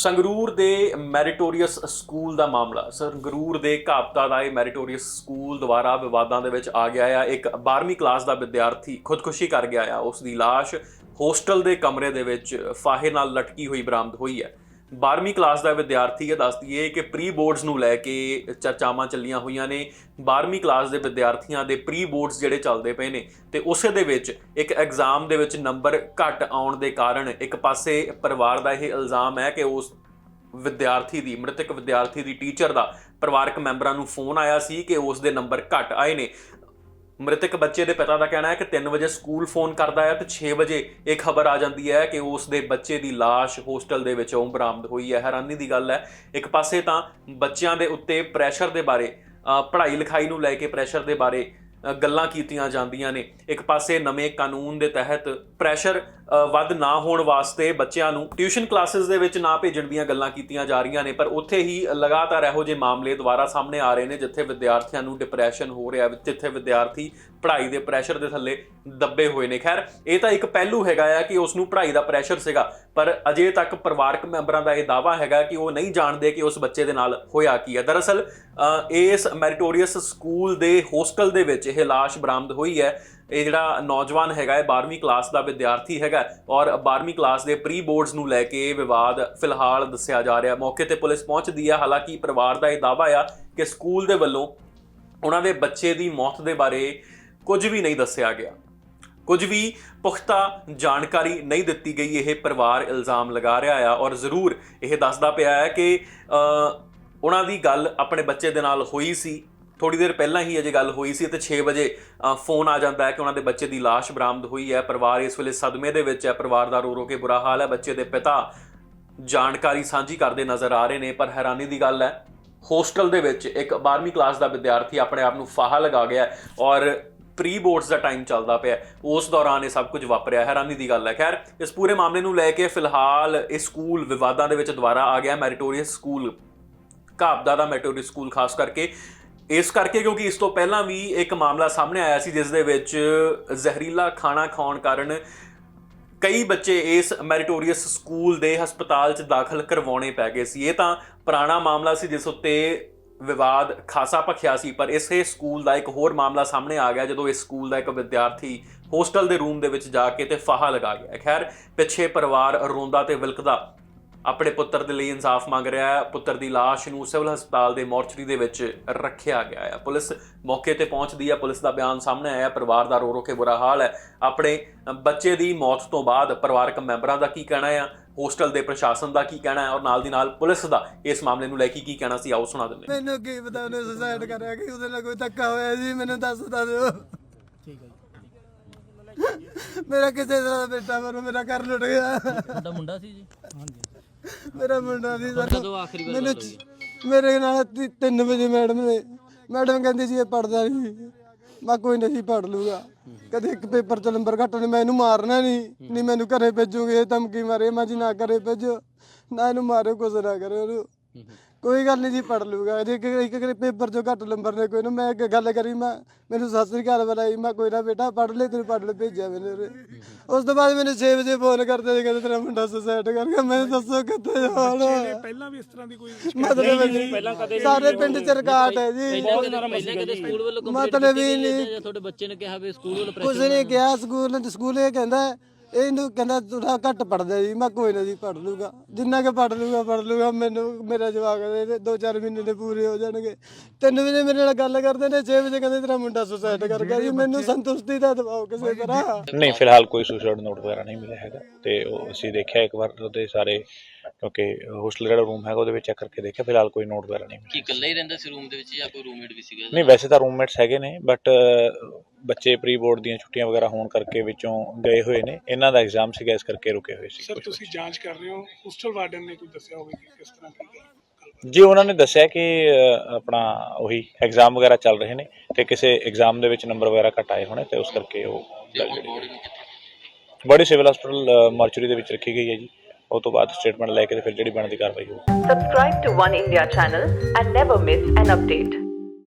ਸੰਗਰੂਰ ਦੇ meritorious school ਦਾ ਮਾਮਲਾ। ਸੰਗਰੂਰ ਦੇ ਘਾਪਤਾ ਦਾ ਇਹ ਮੈਰੀਟੋਰੀਅਸ ਸਕੂਲ ਦੁਆਰਾ ਵਿਵਾਦਾਂ ਦੇ ਵਿੱਚ ਆ ਗਿਆ ਆ। ਇੱਕ 12ਵੀਂ ਕਲਾਸ ਦਾ ਵਿਦਿਆਰਥੀ ਖੁਦਕੁਸ਼ੀ ਕਰ ਗਿਆ ਆ। ਉਸ ਦੀ ਲਾਸ਼ ਹੋਸਟਲ ਦੇ ਕਮਰੇ ਦੇ ਵਿੱਚ ਫਾਹੇ ਨਾਲ ਲਟਕੀ ਹੋਈ ਬਰਾਮਦ ਹੋਈ ਹੈ। 12ਵੀਂ ਕਲਾਸ ਦਾ ਵਿਦਿਆਰਥੀ ਇਹ ਦੱਸ ਦਈਏ ਕਿ ਪ੍ਰੀ ਬੋਰਡਸ ਨੂੰ ਲੈ ਕੇ ਚਰਚਾਵਾਂ ਚੱਲੀਆਂ ਹੋਈਆਂ ਨੇ। 12ਵੀਂ ਕਲਾਸ ਦੇ ਵਿਦਿਆਰਥੀਆਂ ਦੇ ਪ੍ਰੀ ਬੋਰਡਸ ਜਿਹੜੇ ਚੱਲਦੇ ਪਏ ਨੇ ਤੇ ਉਸੇ ਦੇ ਵਿੱਚ ਇੱਕ ਐਗਜ਼ਾਮ ਦੇ ਵਿੱਚ ਨੰਬਰ ਘੱਟ ਆਉਣ ਦੇ ਕਾਰਨ ਇੱਕ ਪਾਸੇ ਪਰਿਵਾਰ ਦਾ ਇਹ ਇਲਜ਼ਾਮ ਹੈ ਕਿ ਉਸ ਵਿਦਿਆਰਥੀ ਦੀ, ਮ੍ਰਿਤਕ ਵਿਦਿਆਰਥੀ ਦੀ ਟੀਚਰ ਦਾ ਪਰਿਵਾਰਕ ਮੈਂਬਰਾਂ ਨੂੰ ਫੋਨ ਆਇਆ ਸੀ ਕਿ ਉਸ ਦੇ ਨੰਬਰ ਘੱਟ ਆਏ ਨੇ। ਮ੍ਰਿਤਕ ਬੱਚੇ ਦੇ ਪਿਤਾ ਦਾ ਕਹਿਣਾ ਹੈ ਕਿ 3 ਵਜੇ ਸਕੂਲ ਫੋਨ ਕਰਦਾ ਹੈ ਤੇ 6 ਵਜੇ ਇਹ ਖਬਰ ਆ ਜਾਂਦੀ ਹੈ ਕਿ ਉਸ ਦੇ ਬੱਚੇ ਦੀ ਲਾਸ਼ ਹੋਸਟਲ ਦੇ ਵਿੱਚੋਂ ਬਰਾਮਦ ਹੋਈ ਹੈ। ਹੈਰਾਨੀ ਦੀ ਗੱਲ ਹੈ, ਇੱਕ ਪਾਸੇ ਤਾਂ ਬੱਚਿਆਂ ਦੇ ਉੱਤੇ ਪ੍ਰੈਸ਼ਰ ਦੇ ਬਾਰੇ ਪੜ੍ਹਾਈ ਲਿਖਾਈ ਨੂੰ ਲੈ ਕੇ ਪ੍ਰੈਸ਼ਰ ਦੇ ਬਾਰੇ ਗੱਲਾਂ ਕੀਤੀਆਂ ਜਾਂਦੀਆਂ ਨੇ। ਇੱਕ ਪਾਸੇ ਨਵੇਂ ਕਾਨੂੰਨ ਦੇ ਤਹਿਤ ਪ੍ਰੈਸ਼ਰ ਵੱਧ ਨਾ ਹੋਣ ਵਾਸਤੇ ਬੱਚਿਆਂ ਨੂੰ ਟਿਊਸ਼ਨ ਕਲਾਸਿਸ ਦੇ ਵਿੱਚ ਨਾ ਭੇਜਣ ਦੀਆਂ ਗੱਲਾਂ ਕੀਤੀਆਂ ਜਾ ਰਹੀਆਂ ਨੇ, ਪਰ ਉੱਥੇ ਹੀ ਲਗਾਤਾਰ ਇਹੋ ਜਿਹੇ ਮਾਮਲੇ ਦੁਬਾਰਾ ਸਾਹਮਣੇ ਆ ਰਹੇ ਨੇ, ਜਿੱਥੇ ਵਿਦਿਆਰਥੀਆਂ ਨੂੰ ਡਿਪਰੈਸ਼ਨ ਹੋ ਰਿਹਾ, ਜਿੱਥੇ ਵਿਦਿਆਰਥੀ ਪੜ੍ਹਾਈ ਦੇ ਪ੍ਰੈਸ਼ਰ ਦੇ ਥੱਲੇ ਦੱਬੇ ਹੋਏ ਨੇ। ਖੈਰ, ਇਹ ਤਾਂ ਇੱਕ ਪਹਿਲੂ ਹੈਗਾ ਆ ਕਿ ਉਸ ਨੂੰ ਪੜ੍ਹਾਈ ਦਾ ਪ੍ਰੈਸ਼ਰ ਸੀਗਾ, ਪਰ ਅਜੇ ਤੱਕ ਪਰਿਵਾਰਕ ਮੈਂਬਰਾਂ ਦਾ ਇਹ ਦਾਵਾ ਹੈਗਾ ਕਿ ਉਹ ਨਹੀਂ ਜਾਣਦੇ ਕਿ ਉਸ ਬੱਚੇ ਦੇ ਨਾਲ ਹੋਇਆ ਕੀ ਹੈ। ਦਰਅਸਲ ਇਸ ਮੈਰੀਟੋਰੀਅਸ ਸਕੂਲ ਦੇ ਹੋਸਟਲ ਦੇ ਵਿੱਚ ਇਹ ਲਾਸ਼ ਬਰਾਮਦ ਹੋਈ ਹੈ। ਇਹ ਜਿਹੜਾ ਨੌਜਵਾਨ ਹੈਗਾ ਹੈ 12ਵੀਂ ਕਲਾਸ ਦਾ ਵਿਦਿਆਰਥੀ ਹੈਗਾ ਔਰ 12ਵੀਂ ਕਲਾਸ ਦੇ ਪ੍ਰੀ ਬੋਰਡਸ ਨੂੰ ਲੈ ਕੇ ਵਿਵਾਦ ਫਿਲਹਾਲ ਦੱਸਿਆ ਜਾ ਰਿਹਾ। ਮੌਕੇ ਤੇ ਪੁਲਿਸ ਪਹੁੰਚਦੀ ਹੈ ਹਾਲਾਂਕਿ ਪਰਿਵਾਰ ਦਾ ਇਹ ਦਾਵਾ ਆ ਕਿ ਸਕੂਲ ਦੇ ਵੱਲੋਂ ਉਹਨਾਂ ਦੇ ਬੱਚੇ ਦੀ ਮੌਤ ਦੇ ਬਾਰੇ ਕੁਝ ਵੀ ਨਹੀਂ ਦੱਸਿਆ ਗਿਆ। ਕੁਝ ਵੀ ਪੁਖਤਾ ਜਾਣਕਾਰੀ ਨਹੀਂ ਦਿੱਤੀ ਗਈ। ਇਹ ਪਰਿਵਾਰ ਇਲਜ਼ਾਮ ਲਗਾ ਰਿਹਾ ਆ ਔਰ ਜ਼ਰੂਰ ਇਹ ਦੱਸਦਾ ਪਿਆ ਹੈ ਕਿ ਉਹਨਾਂ ਦੀ ਗੱਲ ਆਪਣੇ ਬੱਚੇ ਦੇ ਨਾਲ ਹੋਈ ਸੀ। ਥੋੜੀ ਦੇਰ ਪਹਿਲਾਂ ਹੀ ਅਜੇ ਗੱਲ ਹੋਈ ਸੀ ਤੇ 6 ਵਜੇ ਫੋਨ ਆ ਜਾਂਦਾ ਹੈ ਕਿ ਉਹਨਾਂ ਦੇ ਬੱਚੇ ਦੀ ਲਾਸ਼ ਬਰਾਮਦ ਹੋਈ ਹੈ। ਪਰਿਵਾਰ ਇਸ ਵੇਲੇ ਸਦਮੇ ਦੇ ਵਿੱਚ ਹੈ। ਪਰਿਵਾਰ ਦਾ ਰੋ ਰੋ ਕੇ ਬੁਰਾ ਹਾਲ ਹੈ। ਬੱਚੇ ਦੇ ਪਿਤਾ ਜਾਣਕਾਰੀ ਸਾਂਝੀ ਕਰਦੇ ਨਜ਼ਰ ਆ ਰਹੇ ਨੇ, ਪਰ ਹੈਰਾਨੀ ਦੀ ਗੱਲ ਹੈ, ਹੋਸਟਲ ਦੇ ਵਿੱਚ ਇੱਕ 12ਵੀਂ ਕਲਾਸ ਦਾ ਵਿਦਿਆਰਥੀ ਆਪਣੇ ਆਪ ਨੂੰ ਫਾਹਾ ਲਗਾ ਗਿਆ ਔਰ ਪ੍ਰੀ ਬੋਰਡਸ ਦਾ ਟਾਈਮ ਚੱਲਦਾ ਪਿਆ ਉਸ ਦੌਰਾਨ ਇਹ ਸਭ ਕੁਝ ਵਾਪਰਿਆ। ਹੈਰਾਨੀ ਦੀ ਗੱਲ ਹੈ। ਖੈਰ, ਇਸ ਪੂਰੇ ਮਾਮਲੇ ਨੂੰ ਲੈ ਕੇ ਫਿਲਹਾਲ ਇਹ ਸਕੂਲ ਵਿਵਾਦਾਂ ਦੇ ਵਿੱਚ ਦੁਬਾਰਾ ਆ ਗਿਆ ਮੈਰੀਟੋਰੀਅਸ ਸਕੂਲ, ਘਾਬਦਾ ਦਾ ਮੈਰੀਟੋਰੀਅਸ ਸਕੂਲ ਖਾਸ ਕਰਕੇ। ਇਸ ਕਰਕੇ ਕਿਉਂਕਿ ਇਸ ਤੋਂ ਪਹਿਲਾਂ ਵੀ ਇੱਕ ਮਾਮਲਾ ਸਾਹਮਣੇ ਆਇਆ ਸੀ, ਜਿਸ ਦੇ ਵਿੱਚ ਜ਼ਹਿਰੀਲਾ ਖਾਣਾ ਖਾਣ ਕਾਰਨ ਕਈ ਬੱਚੇ ਇਸ ਮੈਰੀਟੋਰੀਅਸ ਸਕੂਲ ਦੇ ਹਸਪਤਾਲ 'ਚ ਦਾਖਲ ਕਰਵਾਉਣੇ ਪੈ ਗਏ ਸੀ। ਇਹ ਤਾਂ ਪੁਰਾਣਾ ਮਾਮਲਾ ਸੀ, ਜਿਸ ਉੱਤੇ ਵਿਵਾਦ ਖਾਸਾ ਭਖਿਆ ਸੀ, ਪਰ ਇਸੇ ਸਕੂਲ ਦਾ ਇੱਕ ਹੋਰ ਮਾਮਲਾ ਸਾਹਮਣੇ ਆ ਗਿਆ, ਜਦੋਂ ਇਸ ਸਕੂਲ ਦਾ ਇੱਕ ਵਿਦਿਆਰਥੀ ਹੋਸਟਲ ਦੇ ਰੂਮ ਦੇ ਵਿੱਚ ਜਾ ਕੇ ਤੇ ਫਾਹਾ ਲਗਾ ਗਿਆ। ਖੈਰ, ਪਿੱਛੇ ਪਰਿਵਾਰ ਰੋਂਦਾ ਤੇ ਵਿਲਕਦਾ ਆਪਣੇ ਪੁੱਤਰ ਦੇ ਲਈ ਇਨਸਾਫ ਮੰਗ ਰਿਹਾ ਹੈ। ਪੁੱਤਰ ਦੀ ਲਾਸ਼ ਨੂੰ ਸਿਵਲ ਹਸਪਤਾਲ ਦੇ ਮੋਰਚਰੀ ਦੇ ਵਿੱਚ ਰੱਖਿਆ ਗਿਆ ਹੈ। ਪੁਲਿਸ ਮੌਕੇ ਤੇ ਪਹੁੰਚਦੀ ਹੈ। ਪੁਲਿਸ ਦਾ ਬਿਆਨ ਸਾਹਮਣੇ ਆਇਆ। ਪਰਿਵਾਰ ਦਾ ਰੋ ਰੋ ਕੇ ਬੁਰਾ ਹਾਲ ਹੈ। ਆਪਣੇ ਬੱਚੇ ਦੀ ਮੌਤ ਤੋਂ ਬਾਅਦ ਪਰਿਵਾਰਕ ਮੈਂਬਰਾਂ ਦਾ ਕੀ ਕਹਿਣਾ ਹੈ? ਹੋਸਟਲ ਦੇ ਪ੍ਰਸ਼ਾਸਨ ਦਾ ਕੀ ਕਹਿਣਾ ਹੈ? ਔਰ ਨਾਲ ਦੀ ਨਾਲ ਪੁਲਿਸ ਦਾ ਇਸ ਮਾਮਲੇ ਨੂੰ ਲੈ ਕੇ ਕੀ ਕਹਿਣਾ ਸੀ? ਆਓ ਸੁਣਾ ਦਿੰਦੇ ਹਾਂ। ਮੈਨੂੰ ਕੀ ਪਤਾ ਉਹਨੇ ਸੁਸਾਇਡ ਕਰਿਆ ਕਿ ਉਹਦੇ ਨਾਲ ਕੋਈ ਧੱਕਾ ਹੋਇਆ ਜੀ ਮੈਨੂੰ ਦੱਸ ਤਾ ਦਿਓ। ਠੀਕ ਹੈ ਮੇਰਾ ਕਿਸੇ ਤਰ੍ਹਾਂ ਦਾ ਬੇਟਾ ਮਰ ਮੇਰਾ ਘਰ ਲੁੱਟ ਗਿਆ। ਤੁਹਾਡਾ ਮੁੰਡਾ ਸੀ ਜੀ? ਹਾਂਜੀ। ਮੇਰਾ ਮੁੰਡਾ ਨਹੀਂ ਸਰ। ਕਦੋਂ ਆਖਰੀ ਵਾਰ ਮੈਨੂੰ ਮੇਰੇ ਨਾਲ 3 ਵਜੇ ਮੈਡਮ ਨੇ ਮੈਡਮ ਕਹਿੰਦੀ ਸੀ ਇਹ ਪੜਦਾ ਨਹੀਂ ਮੈਂ ਕੋਈ ਨਹੀਂ ਪੜ ਲੂਗਾ। ਕਦੇ ਇੱਕ ਪੇਪਰ ਚ ਨੰਬਰ ਘੱਟ ਨੇ ਮੈਂ ਇਹਨੂੰ ਮਾਰਨਾ ਨਹੀਂ ਨਹੀਂ ਮੈਨੂੰ ਘਰੇ ਭੇਜੂਗੇ ਇਹ ਧਮਕੀ ਮਾਰੇ। ਮੈਂ ਜੀ ਨਾ ਘਰੇ ਭੇਜੋ। ਨਾ ਇਹਨੂੰ ਮਾਰਿਓ ਕੁਝ ਨਾ ਕਰਿਓ। ਕੋਈ ਗੱਲ ਨਹੀਂ ਜੀ ਪੜ ਲੂਗਾ ਜੇ ਇੱਕ ਇੱਕ ਪੇਪਰ ਚੋਂ ਘੱਟ ਨੰਬਰ ਨੇ ਕੋਈ ਨਾ। ਮੈਂ ਇੱਕ ਗੱਲ ਕਰੀ ਮੈਂ ਮੈਨੂੰ ਸਤਿ ਸ੍ਰੀ ਅਕਾਲ ਬੁਲਾਈ ਮੈਂ ਕੋਈ ਨਾ ਬੇਟਾ ਪੜ ਲੈ ਤੈਨੂੰ ਪੜ ਲੈ ਭੇਜਿਆ ਮੈਨੇ ਉਰੇ। ਉਸ ਤੋਂ ਬਾਅਦ ਮੈਨੂੰ 6 ਵਜੇ ਫੋਨ ਕਰਦੇ ਸੀ ਕਹਿੰਦੇ ਤੇਰਾ ਮੁੰਡਾ ਸੁਸਾਇਡ ਕਰ ਗਿਆ ਮੈਂ ਦੱਸੋ ਕਿੱਥੇ ਜਾਣਾ? ਪਹਿਲਾਂ ਵੀ ਇਸ ਤਰ੍ਹਾਂ ਦੀ ਕੋਈ ਮਤਲਬ ਸਾਰੇ ਪਿੰਡ ਚ ਰਿਕਾਰਡ ਹੈ ਜੀ। ਪਹਿਲਾਂ ਕਦੇ ਸਕੂਲ ਵੱਲੋਂ ਕੰਪਲੀਟ ਮਤਲਬ ਕੀਤੀ ਹੀ ਗਈ ਹੈ ਨਹੀਂ। ਜਾਂ ਤੁਹਾਡੇ ਬੱਚੇ ਨੇ ਕਿਹਾ ਵੀ ਸਕੂਲ ਵੱਲੋਂ ਕੁਝ ਪ੍ਰੈਸ਼ਰ ਨੇ ਕਿਹਾ ਸਕੂਲ ਸਕੂਲ ਇਹ ਕਹਿੰਦਾ ਇਹਨੂੰ ਕਹਿੰਦਾ ਥੋੜਾ ਘੱਟ ਪੜਦਾ ਜੀ, ਮੈਂ ਕੋਈ ਨਾ ਜੀ ਪੜ ਲੂਗਾ। ਜਿੰਨਾ ਕਿ ਪੜ ਲੂਗਾ ਪੜ ਲੂਗਾ, ਮੈਨੂੰ, ਮੇਰਾ ਜਵਾਬ ਦੇ ਦੋ ਚਾਰ ਮਹੀਨੇ ਦੇ ਪੂਰੇ ਹੋ ਜਾਣਗੇ। ਤਿੰਨ ਵਜੇ ਮੇਰੇ ਨਾਲ ਗੱਲ ਕਰਦੇ ਨੇ 6 ਵਜੇ ਕਹਿੰਦੇ ਤੇਰਾ ਮੁੰਡਾ ਸੁਸਾਇਡ ਕਰ ਗਿਆ ਜੀ, ਮੈਨੂੰ ਸੰਤੁਸ਼ਟੀ ਦਾ ਦਬਾਓ ਕਿਸੇ ਤਰ੍ਹਾਂ। ਨਹੀਂ, ਫਿਲਹਾਲ ਕੋਈ ਸੁਸਾਈਡ ਨੋਟ ਵਗੈਰਾ ਨਹੀਂ ਮਿਲਿਆ ਹੈਗਾ। ਤੇ ਉਹ ਅਸੀਂ ਦੇਖਿਆ ਇੱਕ ਵਾਰ ਉਹਦੇ ਸਾਰੇ ਕਿਉਂਕਿ ਹੋਸਟਲ ਜਿਹੜਾ ਰੂਮ ਹੈਗਾ ਉਹਦੇ ਵਿੱਚ ਚੈੱਕ ਕਰਕੇ ਦੇਖਿਆ ਫਿਲਹਾਲ ਕੋਈ ਨੋਟ ਵਗੈਰਾ ਨਹੀਂ ਮਿਲਿਆ। ਕੀ ਇਕੱਲਾ ਹੀ ਰਹਿੰਦਾ ਸੀ ਰੂਮ ਦੇ ਵਿੱਚ ਜਾਂ ਕੋਈ ਰੂਮਮੇਟ ਵੀ ਸੀਗਾ? ਨਹੀਂ ਵੈਸੇ ਤਾਂ ਰੂਮਮੇਟਸ ਹੈਗੇ ਨੇ ਬਟ ਬੱਚੇ ਪ੍ਰੀ ਬੋਰਡ ਦੀਆਂ ਛੁੱਟੀਆਂ ਵਗੈਰਾ ਹੋਣ ਕਰਕੇ ਵਿੱਚੋਂ ਗਏ ਹੋਏ ਨੇ। ਇਹਨਾਂ ਦਾ ਐਗਜ਼ਾਮ ਸੀਗਾ ਇਸ ਕਰਕੇ ਰੁਕੇ ਹੋਏ ਸੀ ਸਰ ਕੁਛ ਤੁਸੀਂ ਜਾਂਚ ਕਰ ਰਹੇ ਹੋ? ਹੋਸਟਲ ਵਾਰਡਨ ਨੇ ਕੋਈ ਦੱਸਿਆ ਹੋਵੇ ਕਿ ਕਿਸ ਤਰ੍ਹਾਂ ਕੀ ਗੱਲ ਬੱਚੇ। ਜੀ ਉਹਨਾਂ ਨੇ ਦੱਸਿਆ ਕਿ ਅ, ਆਪਣਾ ਉਹੀ ਐਗਜ਼ਾਮ ਵਗੈਰਾ ਚੱਲ ਰਹੇ ਨੇ ਤੇ ਕਿਸੇ ਐਗਜ਼ਾਮ ਦੇ ਵਿੱਚ ਨੰਬਰ ਵਗੈਰਾ ਘੱਟ ਆਏ ਹੋਣੇ ਤੇ ਉਸ ਕਰਕੇ ਉਹ ਗੱਲ ਜਿਹੜੀ ਬੜੀ ਸਿਵਲ ਹਸਪੀਟਲ ਮਾਰਚਰੀ ਦੇ ਵਿੱਚ ਰੱਖੀ ਗਈ ਹੈ ਜੀ। ਉਹ ਤੋਂ ਬਾਅਦ ਸਟੇਟਮੈਂਟ ਲੈ ਕੇ ਤੇ ਫਿਰ ਜਿਹੜੀ ਬਣਦੀ ਕਾਰਵਾਈ ਹੋਊ Subscribe to One India channel and never miss an update.